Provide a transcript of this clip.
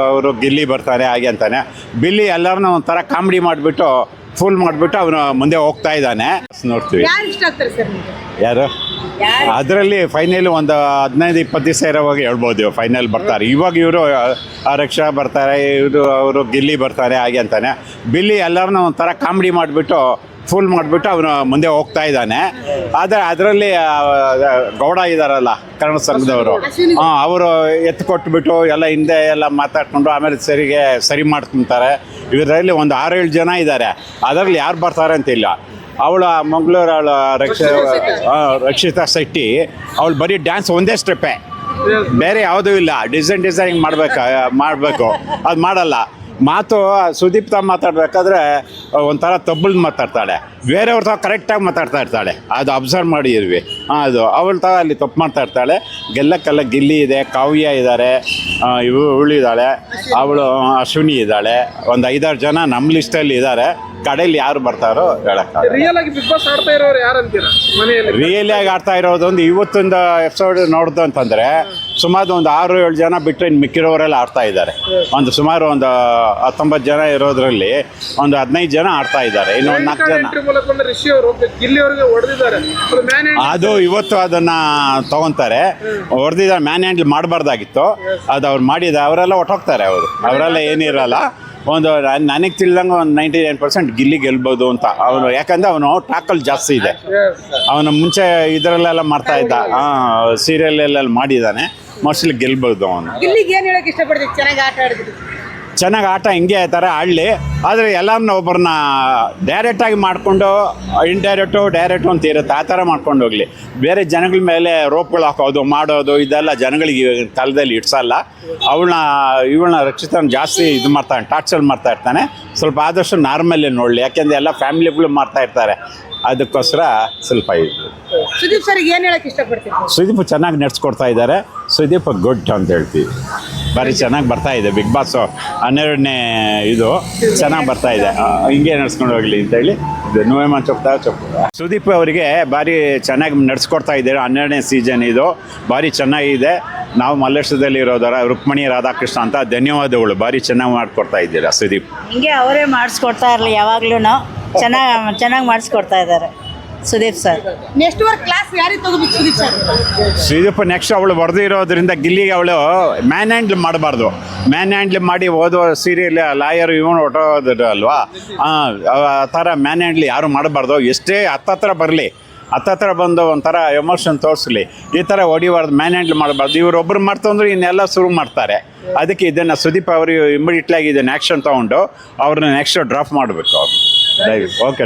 ಅವರು ಗಿಲ್ಲಿ ಬರ್ತಾನೆ ಹಾಗೆ ಅಂತಾನೆ. ಬಿಲ್ಲಿ ಎಲ್ಲರನ್ನ ಒಂಥರ ಕಾಮಿಡಿ ಮಾಡಿಬಿಟ್ಟು ಫುಲ್ ಮಾಡಿಬಿಟ್ಟು ಅವನು ಮುಂದೆ ಹೋಗ್ತಾ ಇದ್ದಾನೆ. ನೋಡ್ತೀವಿ. ಯಾರು ಇಷ್ಟ ಆಗ್ತಾರೆ ಸರ್ ನಿಮಗೆ? ಯಾರು? ಅದರಲ್ಲಿ ಫೈನಲ್ ಒಂದು ಹದಿನೈದು ಇಪ್ಪತ್ತು ದಿವಸ ಇರೋವಾಗ ಹೇಳ್ಬೋದು ಫೈನಲ್ ಬರ್ತಾರೆ. ಇವಾಗ ಇವರು ರಕ್ಷಾ ಬರ್ತಾರೆ ಇವರು ಅವರು ಗಿಲ್ಲಿ ಬರ್ತಾರೆ ಹಾಗೆ ಅಂತಾನೆ. ಬಿಲ್ಲಿ ಎಲ್ಲರನ್ನ ಒಂಥರ ಕಾಮಿಡಿ ಮಾಡಿಬಿಟ್ಟು ಫುಲ್ ಮಾಡಿಬಿಟ್ಟು ಅವನು ಮುಂದೆ ಹೋಗ್ತಾ ಇದ್ದಾನೆ. ಆದರೆ ಅದರಲ್ಲಿ ಗೌಡ ಇದ್ದಾರಲ್ಲ ಕನ್ನಡ ಸಂಘದವರು. ಹಾಂ ಅವರು ಎತ್ತು ಕೊಟ್ಬಿಟ್ಟು ಎಲ್ಲ ಹಿಂದೆ ಎಲ್ಲ ಮಾತಾಡ್ಕೊಂಡು ಆಮೇಲೆ ಸರಿಗೆ ಸರಿ ಮಾಡ್ಕೊಂತಾರೆ. ಇದರಲ್ಲಿ ಒಂದು ಆರೇಳು ಜನ ಇದ್ದಾರೆ. ಅದರಲ್ಲಿ ಯಾರು ಬರ್ತಾರೆ ಅಂತಿಲ್ಲ ಅವಳ ಮಂಗಳೂರು ಅವಳ ರಕ್ಷ ರಕ್ಷಿತಾ ಶೆಟ್ಟಿ, ಅವಳು ಬರೀ ಡ್ಯಾನ್ಸ್ ಒಂದೇ ಸ್ಟೆಪ್ಪೇ ಬೇರೆ ಯಾವುದೂ ಇಲ್ಲ. ಡಿಸೈನ್ ಡಿಸೈನಿಂಗ್ ಮಾಡ್ಬೇಕು, ಮಾಡಬೇಕು. ಅದು ಮಾಡಲ್ಲ. ಮಾತು, ಸುದೀಪ್ ಮಾತಾಡ್ಬೇಕಾದ್ರೆ, ಒಂಥರ ತಬ್ಬಲ್ ಮಾತಾಡ್ತಾಳೆ. ಬೇರೆಯವ್ರ ತಾವು ಕರೆಕ್ಟಾಗಿ ಮಾತಾಡ್ತಾ ಇರ್ತಾಳೆ. ಅದು ಅಬ್ಸರ್ವ್ ಮಾಡಿದ್ವಿ. ಅದು ಅವಳು ತಾ ಅಲ್ಲಿ ತಪ್ಪು ಮಾಡ್ತಾ ಇರ್ತಾಳೆ. ಗೆಲ್ಲಕ್ಕೆಲ್ಲ ಗಿಲ್ಲಿ ಇದೆ ಕಾವ್ಯ ಇದ್ದಾರೆ ಇವು ಇವಳಿದ್ದಾಳೆ ಅವಳು ಅಶ್ವಿನಿ ಇದ್ದಾಳೆ ಒಂದು ಐದಾರು ಜನ ನಮ್ಮ ಲಿಸ್ಟಲ್ಲಿ ಇದ್ದಾರೆ ಕಡೆಯಲ್ಲಿ ಯಾರು ಬರ್ತಾರೋ ಹೇಳಕ್ಕೆ ರಿಯಲ್ ಆಗಿ ಬಿಗ್ ಬಾಸ್ ಆಡ್ತಾ ಇರೋರು ಯಾರು ಅಂತೀರಾ? ಮನೆಯಲ್ಲಿ? ರಿಯಲಿ ಆಗಿ ಆಡ್ತಾ ಇರೋದೊಂದು ಇವತ್ತೊಂದು ಎಪಿಸೋಡ್ ನೋಡ್ದು ಅಂತಂದರೆ ಸುಮಾರು ಒಂದು ಆರು ಏಳು ಜನ ಬಿಟ್ಟರೆ ಇನ್ನು ಮಿಕ್ಕಿರೋರೆಲ್ಲ ಆಡ್ತಾ ಇದ್ದಾರೆ. ಒಂದು ಸುಮಾರು ಒಂದು ಹತ್ತೊಂಬತ್ತು ಜನ ಇರೋದ್ರಲ್ಲಿ ಒಂದು ಹದಿನೈದು ಜನ ಆಡ್ತಾ ಇದ್ದಾರೆ. ಇನ್ನು ಒಂದು ನಾಲ್ಕು ಜನ. ಎಂಟ್ರಿ ಮೂಲಕ ಒಂದು ರಿಷಿ ಅವರು ಗಿಲ್ಲಿ ಅವರಿಗೆ ಹೊಡೆದಿದ್ದಾರೆ ಅದು ಇವತ್ತು ಅದನ್ನ ತಗೊಂತಾರೆ. ಹೊಡೆದಿದ ಮ್ಯಾನ್ ಹ್ಯಾಂಡ್ಲ್ ಮಾಡಬಾರ್ದಾಗಿತ್ತು. ಅದು ಅವ್ರು ಮಾಡಿದ, ಅವರೆಲ್ಲ ಒಟ್ಟೋಗ್ತಾರೆ ಅವರು. ಅವರೆಲ್ಲ ಏನಿರಲ್ಲ. ಒಂದು ನನಗೆ ತಿಳಿದಂಗೆ ಒಂದು ನೈಂಟಿ ನೈನ್ ಪರ್ಸೆಂಟ್ ಗಿಲ್ಲಿ ಗೆಲ್ಬೋದು ಅಂತ. ಅವನು, ಯಾಕಂದ್ರೆ ಅವನು ಟಾಕಲ್ ಜಾಸ್ತಿ ಇದೆ. ಅವನು ಮುಂಚೆ ಇದರಲ್ಲೆಲ್ಲ ಮಾಡ್ತಾ ಇದ್ದ. ಹಾಂ ಸೀರಿಯಲ್ಲೆಲ್ಲ ಮಾಡಿದ್ದಾನೆ. ಮೋಸ್ಟ್ಲಿ ಗೆಲ್ಬೋದು ಅವನು. ಚೆನ್ನಾಗಿ ಆಟ ಹಿಂಗೆ ಥರ ಆಡಲಿ. ಆದರೆ ಎಲ್ಲರನ್ನ ಒಬ್ಬರನ್ನ ಡೈರೆಕ್ಟಾಗಿ ಮಾಡಿಕೊಂಡು ಇಂಡೈರೆಕ್ಟು ಡೈರೆಕ್ಟು ಅಂತ ಇರುತ್ತೆ ಆ ಥರ ಮಾಡ್ಕೊಂಡು ಹೋಗಲಿ. ಬೇರೆ ಜನಗಳ ಮೇಲೆ ರೋಪ್ಗಳು ಹಾಕೋದು ಮಾಡೋದು ಇದೆಲ್ಲ ಜನಗಳಿಗೆ ತಲೆದಲ್ಲಿ ಕಾಲದಲ್ಲಿ ಇಡ್ಸಲ್ಲ. ಅವಳನ್ನ ಇವಳನ್ನ ರಕ್ಷಿತನ ಜಾಸ್ತಿ ಇದು ಮಾಡ್ತಾನೆ ಟಾರ್ಚರ್ ಮಾಡ್ತಾ ಇರ್ತಾನೆ. ಸ್ವಲ್ಪ ಆದಷ್ಟು ನಾರ್ಮಲ್ಲೇ ನೋಡಲಿ ಯಾಕೆಂದರೆ ಎಲ್ಲ ಫ್ಯಾಮಿಲಿಗಳು ಮಾಡ್ತಾ ಇರ್ತಾರೆ. ಅದಕ್ಕೋಸ್ಕರ ಸ್ವಲ್ಪ ಇದು. ಸುದೀಪ್ ಸರ್ ಏನು ಹೇಳಕ್ ಇಷ್ಟಪಡ್ತೀವಿ ಸುದೀಪ್ ಚೆನ್ನಾಗಿ ನಡೆಸ್ಕೊಡ್ತಾ ಇದ್ದಾರೆ. ಸುದೀಪ್ ಗುಡ್ ಅಂತ ಹೇಳ್ತೀವಿ. ಭಾರಿ ಚೆನ್ನಾಗಿ ಬರ್ತಾ ಇದೆ. ಬಿಗ್ ಬಾಸ್ ಹನ್ನೆರಡನೇ ಇದು ಚೆನ್ನಾಗಿ ಬರ್ತಾ ಇದೆ. ಹಿಂಗೆ ನಡ್ಸ್ಕೊಂಡು ಹೋಗ್ಲಿ ಅಂತ ಹೇಳಿ ನೋವೆಮ ಚೊಪ್ತಾ ಚೊಪ್ ಸುದೀಪ್ ಅವರಿಗೆ ಭಾರಿ ಚೆನ್ನಾಗಿ ನಡ್ಸ್ಕೊಡ್ತಾ ಇದ್ದಾರೆ. ಹನ್ನೆರಡನೇ ಸೀಸನ್ ಇದು. ಭಾರಿ ಚೆನ್ನಾಗಿದೆ. ನಾವು ಮಲ್ಲೇಶ್ವರದಲ್ಲಿ ಇರೋದರ ರುಕ್ಮಣಿ ರಾಧಾಕೃಷ್ಣ ಅಂತ ಧನ್ಯವಾದಗಳು. ಭಾರಿ ಚೆನ್ನಾಗಿ ಮಾಡ್ಕೊಡ್ತಾ ಇದ್ದೀರಾ ಸುದೀಪ್? ಹಿಂಗೆ ಅವರೇ ಮಾಡಿಸ್ಕೊಡ್ತಾ ಇರಲಿ ಯಾವಾಗ್ಲೂ ಚೆನ್ನಾಗಿ ಚೆನ್ನಾಗಿ ಮಾಡಿಸ್ಕೊಡ್ತಾ ಇದ್ದಾರೆ. Sudeep sir. Next work class ಯಾರಿಗೆ ತಗೋಬೇಕು ಸುದೀಪ್ ಸರ್? ಸುದೀಪ್ ನೆಕ್ಸ್ಟ್ ಅವಳು ಹೊಡೆದಿರೋದ್ರಿಂದ ಗಿಲ್ಲಿಗೆ ಅವಳು ಮ್ಯಾನ್ ಹ್ಯಾಂಡ್ಲ್ ಮಾಡಬಾರ್ದು ಮ್ಯಾನ್ ಹ್ಯಾಂಡ್ಲ್ ಮಾಡಿ ಓದೋ ಸೀರಿಯಲ್ ಲಾಯರ್ ಇವನು ಹೊಟ್ಟೋದ್ರು ಅಲ್ವಾ? ಆ ಥರ ಮ್ಯಾನ್ ಹ್ಯಾಂಡ್ಲ್ ಯಾರು ಮಾಡಬಾರ್ದು. ಎಷ್ಟೇ ಹತ್ತತ್ರ ಬರಲಿ ಹತ್ತತ್ರ ಬಂದು ಒಂಥರ ಎಮೋಷನ್ ತೋರಿಸಲಿ ಈ ಥರ ಹೊಡಿಬಾರ್ದು ಮ್ಯಾನ್ ಹ್ಯಾಂಡ್ಲ್ ಮಾಡಬಾರ್ದು. ಇವರೊಬ್ಬರು ಮಾಡ್ತಂದ್ರೆ ಇನ್ನೆಲ್ಲ ಶುರು ಮಾಡ್ತಾರೆ. ಅದಕ್ಕೆ ಇದನ್ನು ಸುದೀಪ್ ಅವರು ಇಮ್ಮಿಡಿಯೇಟ್ಲಾಗಿ ಇದನ್ನು ಆ್ಯಕ್ಷನ್ ತೊಗೊಂಡು ಅವ್ರನ್ನ ನೆಕ್ಸ್ಟ್ ಡ್ರಾಪ್ ಮಾಡಬೇಕು ಅವ್ರು. ಓಕೆ